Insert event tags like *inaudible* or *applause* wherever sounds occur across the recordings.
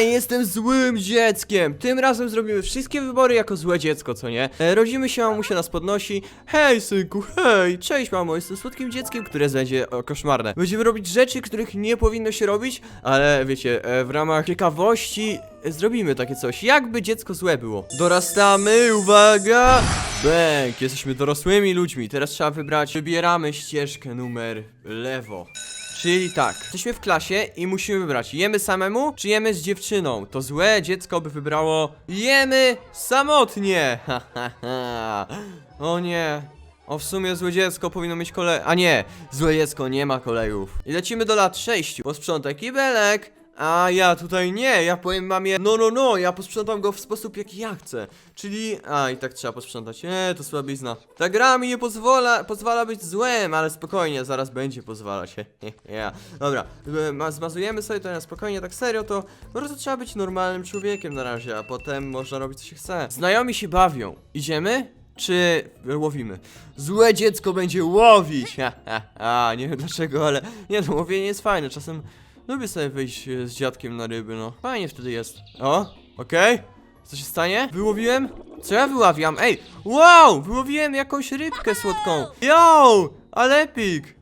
Jestem złym dzieckiem! Tym razem zrobimy wszystkie wybory jako złe dziecko, co nie? E, rodzimy się, mamusia nas podnosi. Hej, synku, hej! Cześć, mamo, jestem słodkim dzieckiem, które będzie o, koszmarne. Będziemy robić rzeczy, których nie powinno się robić, ale wiecie, e, w ramach ciekawości e, zrobimy takie coś. Jakby dziecko złe było. Dorastamy, uwaga! Bęk, jesteśmy dorosłymi ludźmi. Teraz trzeba wybrać. Wybieramy ścieżkę numer lewo. Czyli tak, jesteśmy w klasie i musimy wybrać jemy samemu, czy jemy z dziewczyną. To złe dziecko by wybrało jemy samotnie. *laughs* O nie. O, w sumie złe dziecko powinno mieć kole... A nie, złe dziecko nie ma kolejów. I lecimy do lat 6. Posprzątaj kibelek. A ja tutaj nie, ja powiem mamie, no no no, ja posprzątam go w sposób jaki ja chcę. Czyli, a i tak trzeba posprzątać, nie, to słabizna. Ta gra mi nie pozwala, pozwala być złem, ale spokojnie, zaraz będzie pozwalać. *laughs* ja. Dobra, e, ma- zmazujemy sobie to na spokojnie, tak serio, to po prostu trzeba być normalnym człowiekiem na razie, a potem można robić co się chce. Znajomi się bawią. Idziemy? Czy łowimy? Złe dziecko będzie łowić! *laughs* Ha, ha, ha. Nie wiem dlaczego, ale nie, to łowienie jest fajne. Czasem lubię sobie wyjść e, z dziadkiem na ryby, no. Fajnie wtedy jest. O, okej. Co się stanie? Wyłowiłem? Co ja wyławiam? Ej, wow! Wyłowiłem jakąś rybkę słodką. Yo! Ale!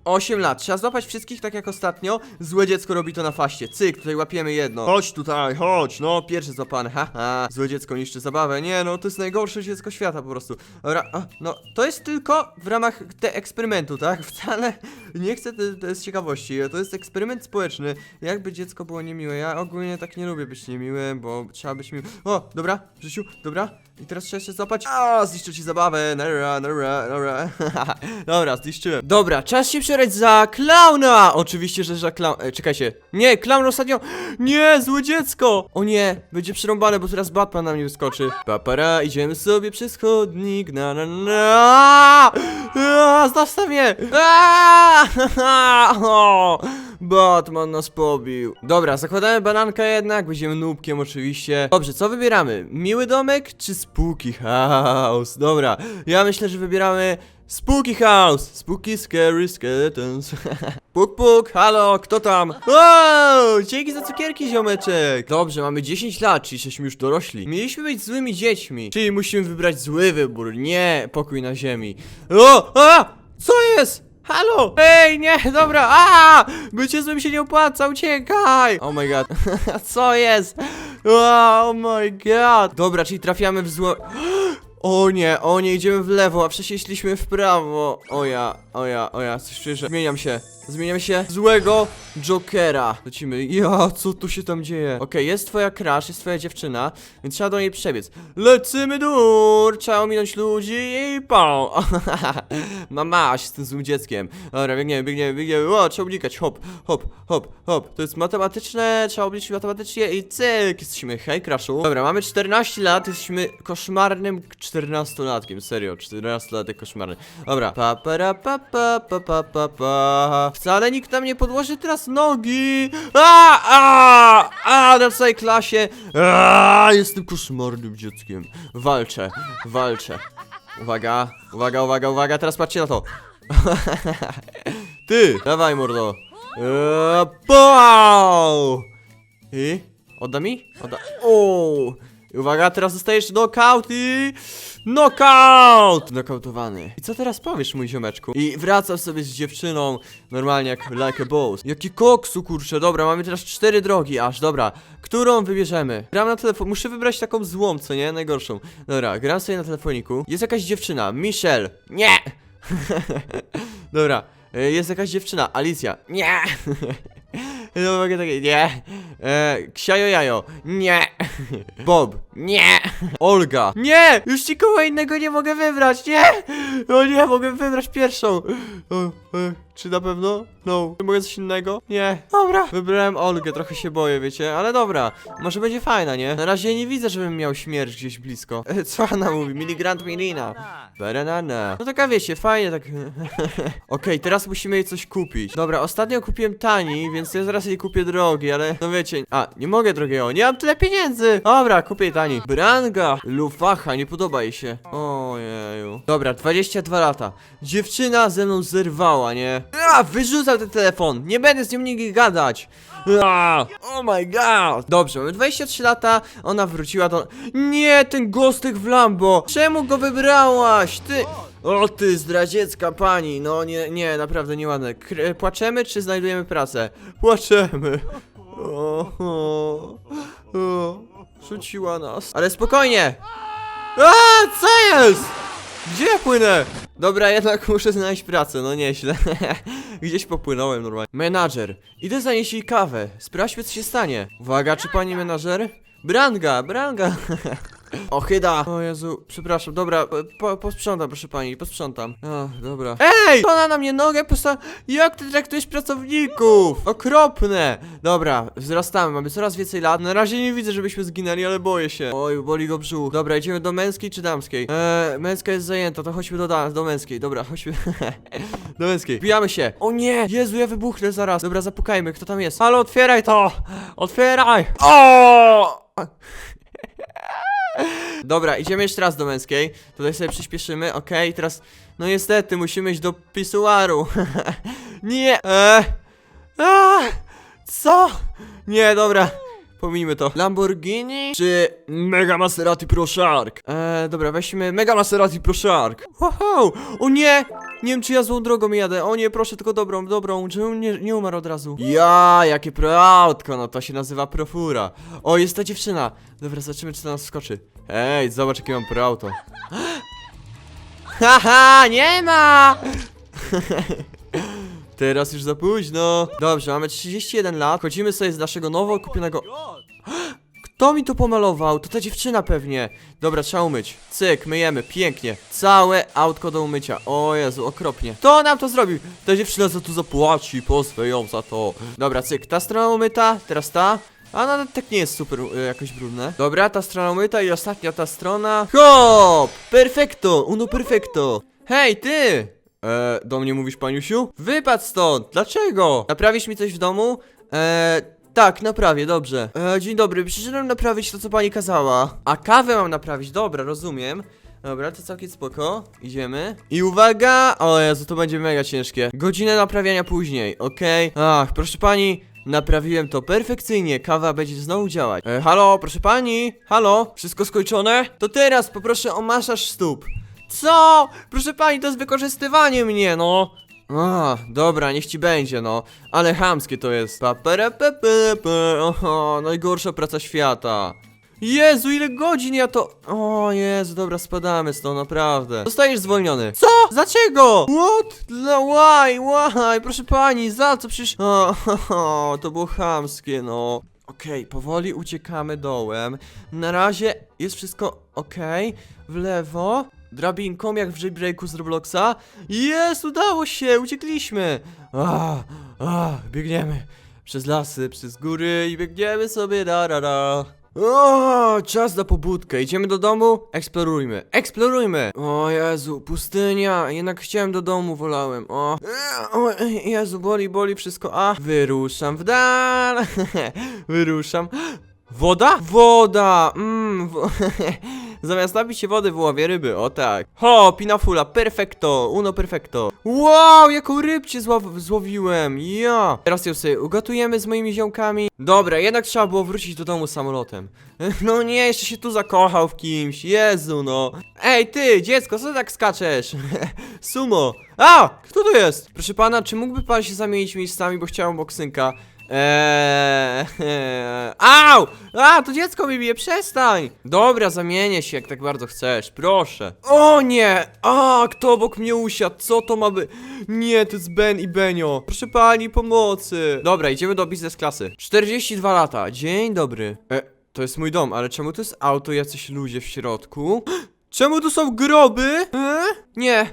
8 lat, trzeba złapać wszystkich tak jak ostatnio. Złe dziecko robi to na faście. Cyk, tutaj łapiemy jedno. Chodź tutaj, chodź, no, pierwszy złapany, haha. Złe dziecko niszczy zabawę. Nie, no, to jest najgorsze dziecko świata po prostu. Dobra, a, no, to jest tylko w ramach te eksperymentu, tak? *laughs* Wcale nie chcę, to, to jest ciekawości. To jest eksperyment społeczny. Jakby dziecko było niemiłe. Ja ogólnie tak nie lubię być niemiłym, bo trzeba być miłym. O, dobra, Życiu, dobra. I teraz trzeba się złapać. A, zniszczę ci zabawę. Nara, nara, nara. *laughs* Dobra, zniszczyłem. Dobra, czas się przebrać za klauna! Oczywiście, że za klaun. E, czekajcie. Nie, klaun ostatnio. Nie, złe dziecko! O nie, będzie przerąbane, bo teraz Batman na mnie wyskoczy. Papara, idziemy sobie przez chodnik. Na na na. A, Zostaw mnie! *laughs* Batman nas pobił. Dobra, zakładamy banankę jednak, będziemy nubkiem oczywiście. Dobrze, co wybieramy? Miły domek czy spooky house? Dobra, ja myślę, że wybieramy spooky house. Spooky, scary skeletons. *laughs* puk, puk, halo, kto tam? Wow, dzięki za cukierki, ziomeczek. Dobrze, mamy 10 lat, czyli jesteśmy już dorośli. Mieliśmy być złymi dziećmi, czyli musimy wybrać zły wybór, nie pokój na ziemi. O, a, co jest? Halo! Ej, nie, dobra, a! Bycie złym się nie opłaca, uciekaj! Oh my god, *laughs* co jest? Oh my god! Dobra, czyli trafiamy w zło... *gasps* O nie, o nie, idziemy w lewo, a szliśmy w prawo. O ja, o ja, o ja, coś czuję, że zmieniam się. Zmieniam się złego Jokera. Lecimy. Ja, co tu się tam dzieje? Okej, jest twoja crush, jest twoja dziewczyna, więc trzeba do niej przebiec. Lecimy dur, trzeba ominąć ludzi i pał. *laughs* Mama, się z tym złym dzieckiem. Dobra, biegniemy, biegniemy, biegniemy. O, trzeba unikać. Hop, hop, hop, hop. To jest matematyczne, trzeba obliczyć matematycznie i cyk. Jesteśmy, hej, crushu. Dobra, mamy 14 lat, jesteśmy koszmarnym 14-latkiem. Serio, 14-latek koszmarny. Dobra, pa, para, pa, pa, pa, pa, pa, pa. Wcale nikt nam nie podłoży teraz nogi. A, a, a, na całej klasie. A, jestem koszmarnym dzieckiem. Walczę, walczę. Uwaga, uwaga, uwaga, uwaga, teraz patrzcie na to. *laughs* Ty, dawaj mordo. Eee! I? Odda mi? Odda. Uwaga, teraz dostajesz knockout i... Knockout! Knockoutowany. I co teraz powiesz, mój ziomeczku? I wracam sobie z dziewczyną, normalnie jak like a boss. Jaki koksu, kurczę, dobra, mamy teraz cztery drogi aż, dobra. Którą wybierzemy? Gram na telefon, muszę wybrać taką złą, co nie? Najgorszą. Dobra, gram sobie na telefoniku. Jest jakaś dziewczyna, Michelle. Nie! *laughs* Dobra, e, jest jakaś dziewczyna, Alicja. Nie! *laughs* No mogę takie, nie. E, Jajo, nie. *laughs* Bob, nie. Olga, nie! Już nikogo innego nie mogę wybrać, nie! O nie, mogę wybrać pierwszą. O, e, czy na pewno? No. Czy mogę coś innego? Nie. Dobra. Wybrałem Olgę, trochę się boję, wiecie, ale dobra. Może będzie fajna, nie? Na razie nie widzę, żebym miał śmierć gdzieś blisko. E, *laughs* co ona mówi? Miligrant Milina. Banana. No taka wiecie, fajnie tak. *laughs* Okej, teraz musimy jej coś kupić. Dobra, ostatnio kupiłem tani, więc ja zaraz jej kupię drogi, ale no wiecie. A, nie mogę drogiego, nie mam tyle pieniędzy. Dobra, kupię tani. Branga, lufacha, nie podoba jej się. Ojeju. Dobra, 22 lata. Dziewczyna ze mną zerwała, nie? A, wyrzucam ten telefon! Nie będę z nią nigdy gadać! A, oh my god! Dobrze, mamy 23 lata, ona wróciła do... Nie, ten gostek w Lambo! Czemu go wybrałaś? Ty... O ty zdradziecka pani, no nie, nie, naprawdę nieładne. Kr płaczemy czy znajdujemy pracę? Płaczemy. O, o, o, rzuciła nas. Ale spokojnie! A, co jest? Gdzie ja płynę? Dobra, jednak *laughs* muszę znaleźć pracę, no nieźle. *laughs* Gdzieś popłynąłem normalnie. Menadżer, idę zanieść jej kawę. Sprawdźmy, co się stanie. Uwaga, czy pani menadżer? Branga, branga. *laughs* Ochyda. O Jezu, przepraszam, dobra, po, posprzątam, proszę pani, posprzątam. O, dobra. Ej! Ona na mnie nogę posta... Jak ty traktujesz pracowników? Okropne! Dobra, wzrastamy, mamy coraz więcej lat. Na razie nie widzę, żebyśmy zginęli, ale boję się. Oj, boli go brzuch. Dobra, idziemy do męskiej czy damskiej? Eee, męska jest zajęta, to chodźmy do, do męskiej. Dobra, chodźmy. *laughs* do męskiej. Wbijamy się. O nie! Jezu, ja wybuchnę zaraz. Dobra, zapukajmy, kto tam jest? Halo, otwieraj to! Otwieraj! O! Dobra, idziemy jeszcze raz do męskiej. Tutaj sobie przyspieszymy, okej, teraz. No niestety, musimy iść do pisuaru. *laughs* nie! E, a, co? Nie, dobra. Pomijmy to. Lamborghini czy Mega Maserati Pro Shark? Eee, dobra, weźmy Mega Maserati Pro Shark. Wow! O nie! Nie wiem, czy ja złą drogą jadę. O nie, proszę, tylko dobrą, dobrą, żebym nie, nie umarł od razu. Ja, jakie pro autko, no to się nazywa Profura. O, jest ta dziewczyna. Dobra, zobaczymy, czy to nas skoczy. Ej, zobacz, jakie mam pro auto. Haha, *gasps* nie ma! *laughs* Teraz już za późno. Dobrze, mamy 31 lat. Chodzimy sobie z naszego nowo kupionego. Kto mi to pomalował? To ta dziewczyna pewnie. Dobra, trzeba umyć. Cyk, myjemy, pięknie. Całe autko do umycia. O Jezu, okropnie. Kto nam to zrobił? Ta dziewczyna za to zapłaci, pozwę ją za to. Dobra, cyk, ta strona umyta, teraz ta. A nawet tak nie jest super y, jakoś brudne. Dobra, ta strona umyta i ostatnia ta strona. Hop! Perfekto! Uno perfekto! Hej, ty! E, do mnie mówisz, paniusiu? Wypadł stąd! Dlaczego? Naprawisz mi coś w domu? E, tak, naprawię, dobrze. E, dzień dobry, przyszedłem naprawić to, co pani kazała. A kawę mam naprawić, dobra, rozumiem. Dobra, to całkiem spoko. Idziemy. I uwaga! O Jezu, to będzie mega ciężkie. Godzinę naprawiania później, okej. Ach, proszę pani, naprawiłem to perfekcyjnie. Kawa będzie znowu działać. E, halo, proszę pani? Halo? Wszystko skończone? To teraz poproszę o masaż stóp. Co? Proszę pani, to jest wykorzystywanie mnie, no. A, dobra, niech ci będzie, no. Ale chamskie to jest. Oho, najgorsza praca świata. Jezu, ile godzin ja to... O Jezu, dobra, spadamy stąd, naprawdę. Zostajesz zwolniony. Co? Dlaczego? What? Dla why? Why? Proszę pani, za co przecież... O, to było chamskie, no. Okej, powoli uciekamy dołem. Na razie jest wszystko okej. W lewo. Drabinką, jak w jailbreaku z Robloxa. Jest, udało się, uciekliśmy. Ah, ah, biegniemy przez lasy, przez góry i biegniemy sobie da da da. O, czas na pobudkę. Idziemy do domu? Eksplorujmy. Eksplorujmy! O Jezu, pustynia. Jednak chciałem do domu, wolałem. O, o Jezu, boli, boli wszystko. A, wyruszam w dal. *laughs* Wyruszam. Woda? Woda! Mmm, wo *laughs* Zamiast napić się wody w łowie ryby, o tak. Ho, pinafula, perfecto, uno perfecto. Wow, jaką rybcie zław złowiłem, ja. Teraz ją sobie ugotujemy z moimi ziomkami. Dobra, jednak trzeba było wrócić do domu samolotem. *laughs* No nie, jeszcze się tu zakochał w kimś, Jezu no. Ej, ty, dziecko, co tak skaczesz? *laughs* Sumo. A, kto to jest? Proszę pana, czy mógłby pan się zamienić miejscami, bo chciałem boksynka. Eee, *laughs* au! A, to dziecko mi bije, przestań! Dobra, zamienię się, jak tak bardzo chcesz, proszę. O nie! A, kto obok mnie usiadł? Co to ma być? Nie, to jest Ben i Benio. Proszę pani, pomocy. Dobra, idziemy do biznes klasy. 42 lata, dzień dobry. E, to jest mój dom, ale czemu to jest auto, jacyś ludzie w środku? *gasps* Czemu tu są groby? E? Nie.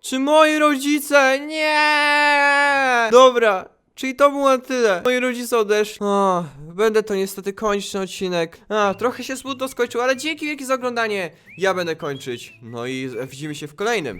Czy moi rodzice? Nie! Dobra, Czyli to było na tyle. Moi rodzice odeszli. O, będę to niestety kończyć ten odcinek. A, trochę się smutno skończył, ale dzięki wielkie za oglądanie. Ja będę kończyć. No i widzimy się w kolejnym.